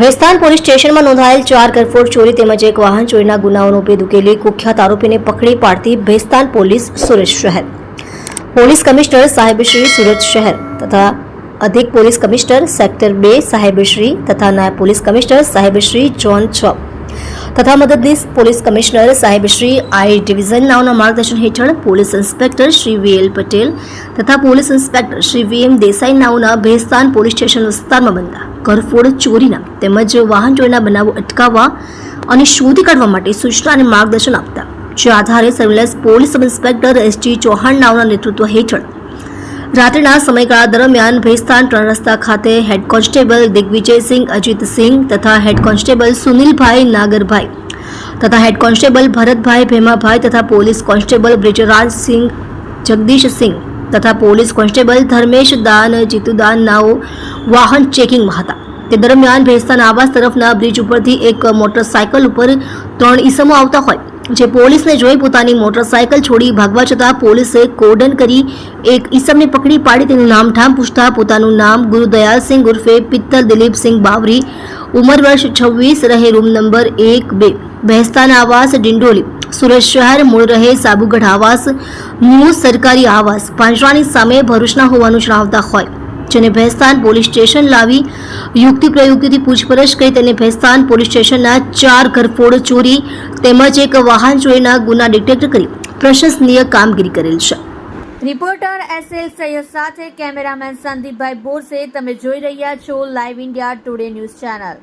Bhestan police સ્ટેશનમાં નોંધાયેલ ચાર કરફોડ ચોરી તેમજ એક વાહન ચોરીના ગુનાઓનો ભેદ ઉકેલી કુખ્યાત આરોપીને પકડી પાડતી ભેસ્તાન પોલીસ સુરત શહેર. પોલીસ કમિશનર સાહેબશ્રી સુરત શહેર તથા અધિક પોલીસ કમિશનર સેક્ટર બે સાહેબશ્રી તથા નાયબ પોલીસ કમિશનર સાહેબશ્રી જોન છ તથા મદદનીશ પોલીસ કમિશનર સાહેબશ્રી આઈ ડિવિઝન નામના માર્ગદર્શન હેઠળ police inspector Shri V L Patel તથા police inspector Shri V M Desai નાઓના Bhestan police station વિસ્તારમાં બનતા. કરફોડ ચોરીના તેમજ વાહન ચોરીના બનાવો અટકાવવા અને શોધી કાઢવા માટે સૂચના અને માર્ગદર્શન આપતા. જે આધારે surveillance police sub inspector S G Chauhan નાવના નેતૃત્વ હેઠળ રાત્રિના સમયગાળા દરમિયાન ભેસ્તાન ત્રણ રસ્તા ખાતે હેડ કોન્સ્ટેબલ દિગ્વિજયસિંહ અજીતસિંહ તથા હેડ કોન્સ્ટેબલ સુનિલભાઈ નાગરભાઈ તથા હેડ કોન્સ્ટેબલ ભરતભાઈ ભેમાભાઈ તથા પોલીસ કોન્સ્ટેબલ બ્રિજરાજસિંહ જગદીશસિંહ તથા પોલીસ કોન્સ્ટેબલ ધર્મેશ દાન જીતુદાન નાઓ વાહન ચેકિંગમાં હતા. તે દરમિયાન ભેસ્તાન આવાસ તરફના બ્રિજ ઉપરથી એક મોટરસાયકલ ઉપર ત્રણ ઈસમો આવતા હોય. જે પોલીસને જોઈ પોતાની મોટરસાયકલ છોડી ભાગવા છતાં પોલીસે કોર્ડન કરી એક ઈસમને પકડી પાડી તેનું નામ ઠામ પૂછતા પોતાનું નામ ગુરુદયાલસિંહ ઉર્ફે પિત્તલ દિલીપસિંહ બાવરી, ઉંમર વર્ષ છવ્વીસ, રહે રૂમ નંબર એક બે. ભેસ્તાન આવાસ ડિંડોલી. સુરત શહેર મૂળ રહે સાબુગઢ આવાસ, મૂળ સરકારી આવાસ. પાંજરાની સામે ભરૂચના હોવાનું જણાવતા હોય. જેને ભેસ્તાન પોલીસ સ્ટેશન લાવી યુક્તિ પ્રયુક્તિથી પૂછપરછ કરી તેને ભેસ્તાન પોલીસ સ્ટેશનના ચાર ઘરફોડ ચોરી તેમજ એક વાહન ચોરીના ગુના ડિટેક્ટ કરી પ્રશંસનીય કામગીરી કરેલ છે. રિપોર્ટર એસ એલ સૈયદ સાથે કેમેરામેન સંદીપભાઈ બોરસે તમે જોઈ રહ્યા છો live India Today news channel